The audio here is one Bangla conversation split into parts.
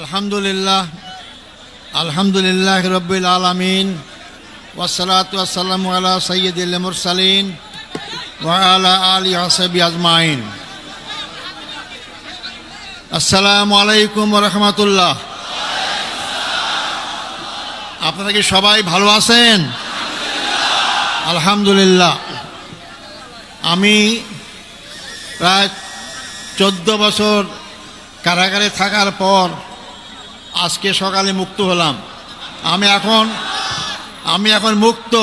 আলহামদুলিল্লাহ আলহামদুলিল্লাহ রব্বিল আলমিন ওয়াসালাত ওয়াসালাম আলা সৈয়দুল মুরসালিন ওয়ালা আলী হাসবি আজমাইন। আসসালামু আলাইকুম রহমতুল্লাহ। আপনারা কি সবাই ভালো আছেন? আলহামদুলিল্লাহ। আমি প্রায় চোদ্দ বছর কারাগারে থাকার পর আজকে সকালে মুক্ত হলাম। আমি এখন আমি এখন মুক্ত।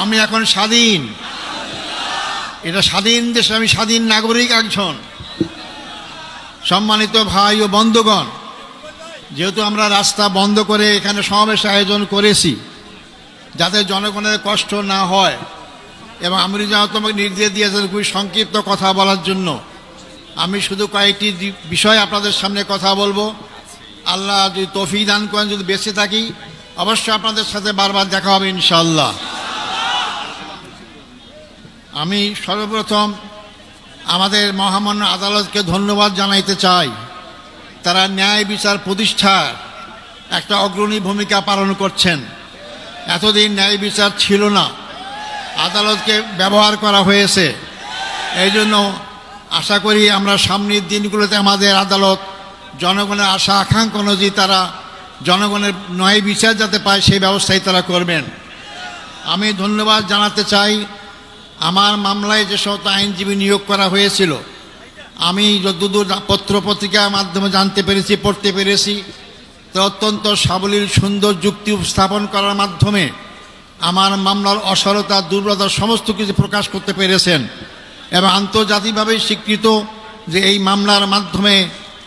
আমি এখন স্বাধীন। এটা স্বাধীন দেশে আমি স্বাধীন নাগরিক একজন। সম্মানিত ভাই ও বন্ধুগণ, যেহেতু আমরা রাস্তা বন্ধ করে এখানে সমাবেশ আয়োজন করেছি, যাতে জনগণের কষ্ট না হয়, এবং আমি যা তোমাকে নির্দেশ দিয়েছেন খুবই সংক্ষিপ্ত কথা বলার জন্য। আমি শুধু কয়েকটি বিষয় আপনাদের সামনে কথা বলব। আল্লাহ যদি তফি দান করেন, যদি বেঁচে থাকি, অবশ্যই আপনাদের সাথে বারবার দেখা হবে ইনশাল্লাহ আমি সর্বপ্রথম আমাদের মহামান্য আদালতকে ধন্যবাদ জানাইতে চাই। তারা ন্যায় বিচার প্রতিষ্ঠার একটা অগ্রণী ভূমিকা পালন করছেন। এতদিন ন্যায় বিচার ছিল না। আদালতকে ব্যবহার করা হয়েছে। এই জন্য আশা করি আমরা সামনের দিনগুলোতে আমাদের আদালত জনগণের আশা, আকাঙ্ক্ষা অনুযায়ী তারা জনগণের ন্যায় বিচার যাতে পায়, সেই ব্যবস্থাই তারা করবেন। আমি ধন্যবাদ জানাতে চাই, আমার মামলায় যে সমস্ত আইনজীবী নিয়োগ করা হয়েছিল, আমি যতদূর পত্র পত্রিকার মাধ্যমে জানতে পেরেছি, পড়তে পেরেছি, তো অত্যন্ত সাবলীল, সুন্দর যুক্তি উপস্থাপন করার মাধ্যমে আমার মামলার অসরতা, দুর্বলতা, সমস্ত কিছু প্রকাশ করতে পেরেছেন। এবং আন্তর্জাতিকভাবে স্বীকৃত যে এই মামলার মাধ্যমে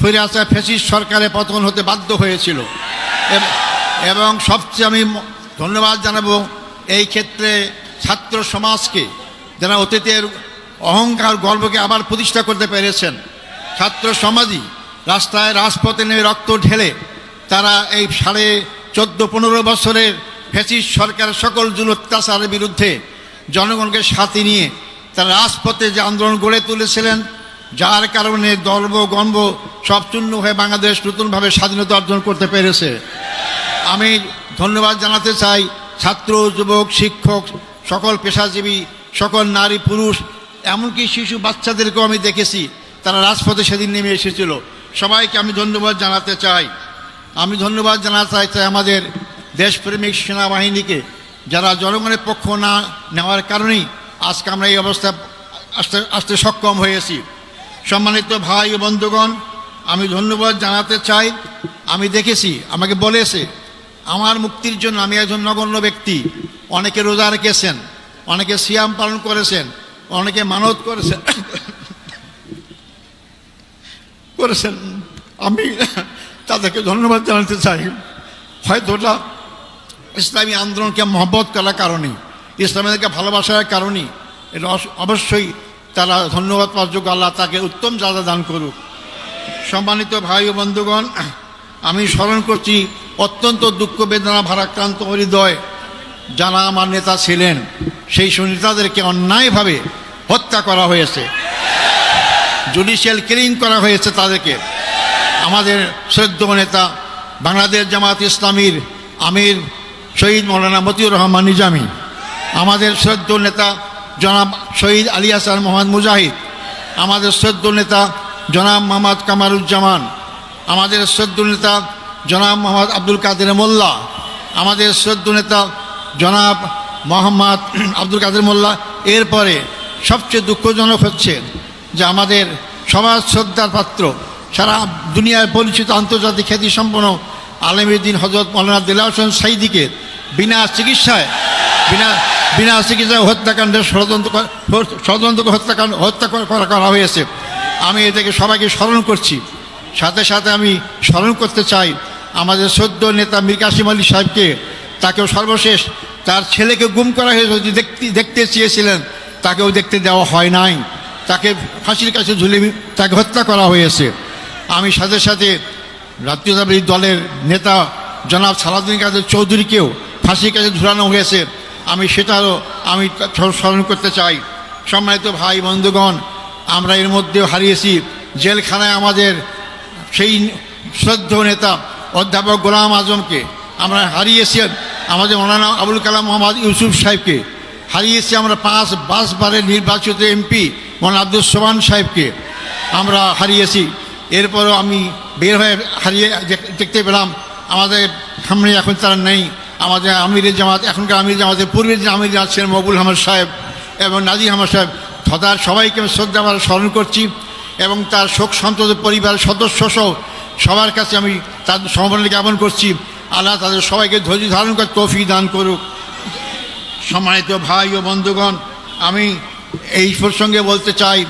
স্বৈরাচার ফেসিস সরকারের পতন হতে বাধ্য হয়েছিল। এবং সবচেয়ে আমি ধন্যবাদ জানাব এই ক্ষেত্রে ছাত্র সমাজকে যারা অতীতের অহংকার গর্বকে আবার প্রতিষ্ঠা করতে পেরেছেন। ছাত্র সমাজই রাস্তায় রাজপথে নেমে রক্ত ঢেলে তারা এই সাড়ে চোদ্দ পনেরো বছরের ফেসিস সরকারের সকল জুল অত্যাচারের বিরুদ্ধে জনগণকে সাথে নিয়ে তারা রাজপথে যে আন্দোলন গড়ে তুলেছিলেন, যার কারণে গর্ব গর্ব সব চূর্ণ হয়ে বাংলাদেশ নতুনভাবে স্বাধীনতা অর্জন করতে পেরেছে। আমি ধন্যবাদ জানাতে চাই ছাত্র, যুবক, শিক্ষক, সকল পেশাজীবী, সকল নারী, পুরুষ, এমনকি শিশু বাচ্চাদেরকেও আমি দেখেছি, তারা রাজপথে সেদিন নেমে এসেছিল। সবাইকে আমি ধন্যবাদ জানাতে চাই। আমি ধন্যবাদ জানাতে চাই আমাদের দেশপ্রেমিক সেনাবাহিনীকে, যারা জনগণের পক্ষ না নেওয়ার কারণেই আজকে আমরা এই অবস্থা আসতে আসতে সক্ষম হয়েছি। সম্মানিত ভাই ও বন্ধুগণ আমি ধন্যবাদ জানাতে চাই। আমি দেখেছি, আমাকে বলেছে, আমার মুক্তির জন্য আমি একজন নগণ্য ব্যক্তি। অনেকে রোজা রেখেছেন, অনেকে সিয়াম পালন করেছেন, অনেকে মানত করেছেন। করেছেন। আমি তাদেরকে ধন্যবাদ জানাতে চাই। হয়তো ওটা ইসলামী আন্দোলনকে মহব্বত করার কারণে, ইসলামীদেরকে ভালোবাসার কারণে, এটা অবশ্যই তারা ধন্যবাদ পাওয়ার যোগ্য আল্লাহ তাকে উত্তম জাদা দান করুক। সম্মানিত ভাই ও বন্ধুগণ, আমি স্মরণ করছি অত্যন্ত দুঃখ বেদনা ভারাক্রান্ত হৃদয় যারা আমার নেতা ছিলেন, সেই সব নেতাদেরকে অন্যায়ভাবে হত্যা করা হয়েছে। জুডিশিয়াল কিলিং করা হয়েছে তাদেরকে। আমাদের শ্রদ্ধ নেতা বাংলাদেশ জামাত ইসলামীর আমির শহীদ মৌলানা মতিউর রহমান নিজামী, আমাদের শ্রদ্ধ নেতা জনাব শহীদ আলী মোহাম্মদ মুজাহিদ, আমাদের শ্রদ্ধ নেতা জনাব মোহাম্মদ কামারুজ্জামান, আমাদের শ্রদ্ধ নেতা জনাব মোহাম্মদ আব্দুল কাদের মোল্লা, আমাদের শ্রদ্ধ নেতা জনাব মোহাম্মদ আব্দুল কাদের মোল্লা, এরপরে সবচেয়ে দুঃখজনক হচ্ছে যে আমাদের সমাজ শ্রদ্ধার পাত্র, সারা দুনিয়ায় পরিচিত আন্তর্জাতিক খ্যাতি সম্পন্ন আলমীদ্দিন হজরত মৌলানা দিল্লা হোসেন সাইদিকে বিনা চিকিৎসায়, বিনা বিনা চিকিৎসায় হত্যাকাণ্ডের ষড়যন্ত্র ষড়যন্ত্র হত্যাকাণ্ড হত্যা করা হয়েছে। আমি এটাকে সবাইকে স্মরণ করছি। সাথে সাথে আমি স্মরণ করতে চাই, আমাদের সদ্য নেতা মীর কাসিম আলী সাহেবকে, তাকেও সর্বশেষ তার ছেলেকে গুম করা হয়েছে দেখতে দেখতে চেয়েছিলেন, তাকেও দেখতে দেওয়া হয় নাই। তাকে ফাঁসির কাছে ঝুলে তাকে হত্যা করা হয়েছে। আমি সাথে সাথে জাতীয়তাবাদী দলের নেতা জনাব সালাউদ্দিন কাদের চৌধুরীকেও ফাঁসির কাছে ঝুলানো হয়েছে। আমি সেটারও আমি স্মরণ করতে চাই। সম্মানিত ভাই বন্ধুগণ আমরা এর মধ্যেও হারিয়েছি। জেলখানায় আমাদের সেই শ্রদ্ধ নেতা অধ্যাপক গোলাম আজমকে আমরা হারিয়েছি, আমাদের মৌলানা আবুল কালাম মোহাম্মদ ইউসুফ সাহেবকে। হারিয়েছি আমরা পাঁচ পাঁচবারের নির্বাচিত এমপি মৌলানা আব্দুল সোমান সাহেবকে আমরা হারিয়েছি। এরপরও আমি বের হয়ে হারিয়ে দেখতে পেলাম, আমাদের সামনে এখন তারা নেই। আমাদের আমিরের জামাত, এখনকার আমির জামাতের পূর্বের যে আমির জামাত ছিলেন মকবুল আহমদ সাহেব এবং নাজি আহমদ সাহেব তথার সবাইকে আমি শ্রদ্ধা আমরা স্মরণ করছি এবং তার শোক সন্তত পরিবারের সদস্য সহ সবার কাছে আমি তার সমবেদনা জ্ঞাপন করছি। আল্লাহ তাদের সবাইকে ধৈর্য ধারণ করে তৌফিক দান করুক। সম্মানিত ভাই ও বন্ধুগণ, আমি এই প্রসঙ্গে বলতে চাই,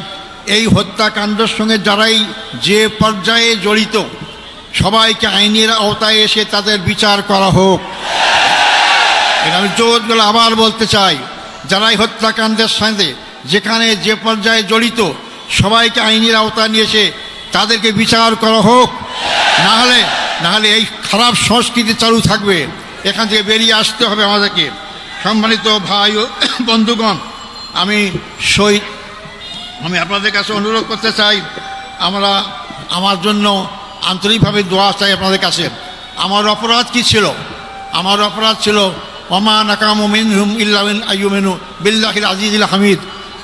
এই হত্যাকাণ্ডের সঙ্গে যারাই যে পর্যায়ে জড়িত, সবাইকে আইনের আওতায় এসে তাদের বিচার করা হোক। এটা আমি জোর আবার বলতে চাই, যারাই হত্যাকাণ্ডের সাথে যেখানে যে পর্যায়ে জড়িত সবাইকে আইনের আওতায় নিয়ে এসে তাদেরকে বিচার করা হোক। না হলে না হলে এই খারাপ সংস্কৃতি চালু থাকবে। এখান থেকে বেরিয়ে আসতে হবে আমাদেরকে। সম্মানিত ভাই ও বন্ধুগণ, আমি শহীদ, আমি আপনাদের কাছে অনুরোধ করতে চাই, আমরা আমার জন্য আন্তরিকভাবে দোয়া চাই আপনাদের কাছে। আমার অপরাধ কি ছিল? আমার অপরাধ ছিল ওমা নাকাম মিনহুম ইল্লামিন আইয়ুমেনু বিল্লাহিল আজিজুল হামিদ।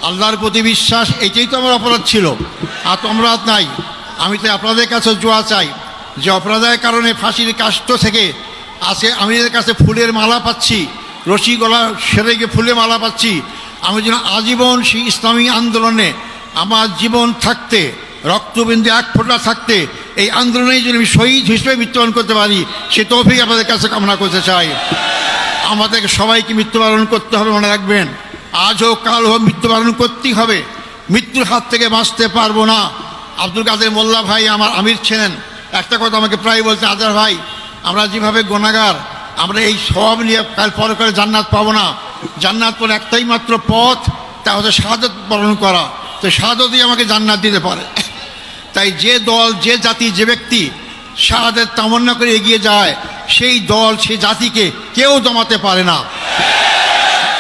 আল্লাহর প্রতি বিশ্বাস, এটাই তো আমার অপরাধ ছিল। আর তো অপরাধ নাই। আমি তো আপনাদের কাছে জোয়া চাই যে অপরাধের কারণে ফাঁসির কাষ্ট থেকে আছে, আমি এদের কাছে ফুলের মালা পাচ্ছি, রশি গলা সেরে গিয়ে ফুলের মালা পাচ্ছি। আমি যেন আজীবন সেই ইসলামী আন্দোলনে আমার জীবন থাকতে, রক্তবিন্দু এক ফোঁটা থাকতে, এই আন্দোলনে যদি আমি শহীদ হিসেবে মৃত্যুবরণ করতে পারি, সে তৌফিক আপনাদের কাছে কামনা করতে চাই। আমাদেরকে সবাইকে মৃত্যুবরণ করতে হবে, মনে রাখবেন। আজ হোক কাল হোক মৃত্যুবরণ করতেই হবে। মৃত্যুর হাত থেকে বাঁচতে পারব না। আব্দুল কাদের মোল্লা ভাই আমার আমির ছিলেন। একটা কথা আমাকে প্রায় বলতে আদার ভাই, আমরা যেভাবে গোনাগার, আমরা এই সব নিয়ে কাল পরে করে জান্নাত পাবো না। জান্নাত পরে একটাই মাত্র পথ, তা হচ্ছে শাহাদত বরণ করা। তো শাহাদতই আমাকে জান্নাত দিতে পারে। তাই যে দল, যে জাতি, যে ব্যক্তি শাহাদের তামান্না করে এগিয়ে যায়, সেই দল, সেই জাতিকে কেউ দমাতে পারে না।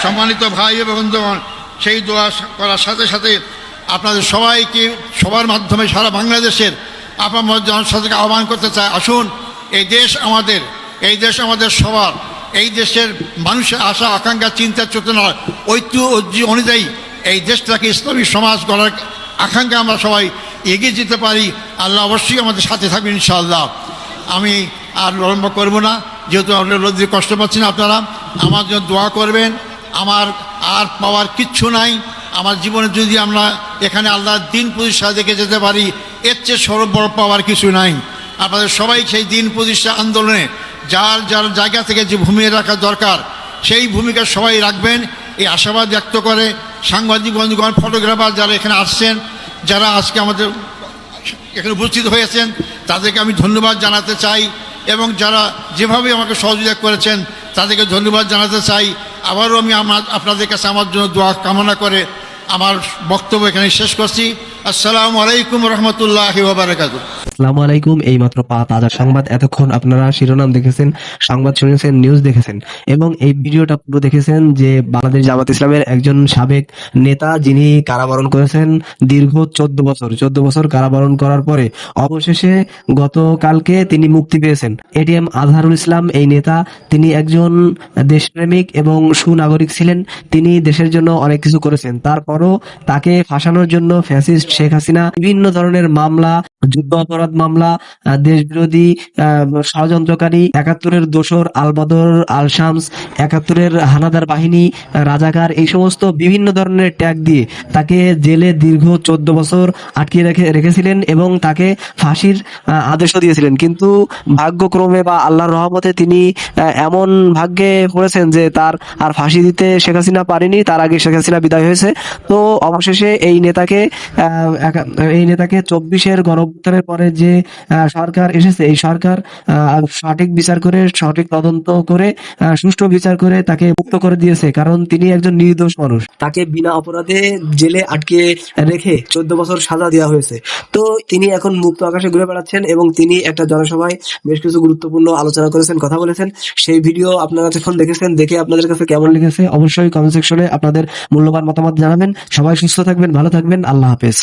সম্মানিত ভাই এবং বন্ধুগণ, সেই দোয়া করার সাথে সাথে আপনাদের সবাইকে সবার মাধ্যমে সারা বাংলাদেশের আপনার জনসাধারণকে আহ্বান করতে চাই। আসুন, এই দেশ আমাদের, এই দেশ আমাদের সবার, এই দেশের মানুষের আশা, আকাঙ্ক্ষা, চিন্তা চেতনার ঐতিহ্য অনুযায়ী এই দেশটাকে ইসলামী সমাজ গড়ার আকাঙ্ক্ষা আমরা সবাই এগিয়ে যেতে পারি। আল্লাহ অবশ্যই আমাদের সাথে থাকবেন ইনশাআল্লাহ। আমি আর বিলম্ব করব না, যেহেতু আপনার রোদ্রে কষ্ট পাচ্ছি না আপনারা, আমার জন্য দোয়া করবেন। আমার আর পাওয়ার কিচ্ছু নাই। আমার জীবনে যদি আমরা এখানে আল্লাহর দিন প্রতিষ্ঠা দেখে যেতে পারি, এর চেয়ে সরব বড় পাওয়ার কিছু নাই। আপনাদের সবাই সেই দিন প্রতিষ্ঠা আন্দোলনে যার যার জায়গা থেকে যে ভূমিকা রাখা দরকার, সেই ভূমিকা সবাই রাখবেন। এই আশাবাদ ব্যক্ত করে সাংবাদিক বন্ধুগণ, ফটোগ্রাফার যারা এখানে আসছেন, যারা আজকে আমাদের এখানে উপস্থিত হয়েছেন, তাদেরকে আমি ধন্যবাদ জানাতে চাই এবং যারা যেভাবে আমাকে সহযোগিতা করেছেন, তাদেরকে ধন্যবাদ জানাতে চাই। আবারও আমি আমার, আপনাদের কাছে আমার জন্য দোয়া কামনা করে আমার বক্তব্য এখানে শেষ করছি। আসসালামু আলাইকুম রহমতুল্লাহ বারাকাতু আসসালামু আলাইকুম। এই মাত্র তাজা সংবাদ। এতক্ষণ আপনারা শিরোনাম দেখেছেন, সংবাদ শুনেছেন নিউজ দেখেছেন এবং এই ভিডিওটা পুরো দেখেছেন যে বাংলাদেশ জামাত ইসলামের একজন সাবেক নেতা যিনি কারাবরণ করেছেন দীর্ঘ চোদ্দ বছর। চোদ্দ বছর কারাবরণ করার পরে অবশেষে গতকালকে তিনি মুক্তি পেয়েছেন। এটিএম আজহারুল ইসলাম এই নেতা, তিনি একজন দেশপ্রেমিক এবং সুনাগরিক ছিলেন। তিনি দেশের জন্য অনেক কিছু করেছেন। তারপরও তাকে ফাঁসানোর জন্য ফ্যাসিস্ট শেখ হাসিনা বিভিন্ন ধরনের মামলা যুদ্ধ অপরাধ মামলা দেশবিরোধী ষড়যন্ত্রকারী, একাত্তরের দোসর আলবাদর আল শামস একাত্তরের হানাদার বাহিনী, রাজাকার, এই সমস্ত বিভিন্ন ধরনের ট্যাগ দিয়ে তাকে জেলে দীর্ঘ চোদ্দ বছর আটকে রেখে, রেখেছিলেন এবং তাকে ফাঁসির আদেশও দিয়েছিলেন। কিন্তু ভাগ্যক্রমে বা আল্লাহর রহমতে তিনি এমন ভাগ্যে পড়েছেন যে তার আর ফাঁসি দিতে শেখ হাসিনা পারেনি, তার আগে শেখ হাসিনা বিদায় হয়েছে। তো অবশেষে এই নেতাকে এই নেতাকে চব্বিশের গণ গণঅভ্যুত্থানের পরে যে সরকার এসেছে, এই সরকার সঠিক বিচার করে, সঠিক তদন্ত করে সুষ্ঠু বিচার করে তাকে মুক্ত করে দিয়েছে। কারণ তিনি একজন নির্দোষ মানুষ। তাকে বিনা অপরাধে জেলে আটকে রেখে চোদ্দ বছর সাজা দেওয়া হয়েছে। তো তিনি এখন মুক্ত আকাশে ঘুরে বেড়াচ্ছেন এবং তিনি একটা জনসভায় বেশ কিছু গুরুত্বপূর্ণ আলোচনা করেছেন, কথা বলেছেন। সেই ভিডিও আপনারা যখন দেখেছেন, দেখে আপনাদের কাছে কেমন লেগেছে, অবশ্যই কমেন্ট সেকশনে আপনাদের মূল্যবান মতামত জানাবেন। সবাই সুস্থ থাকবেন, ভালো থাকবেন। আল্লাহ হাফেজ।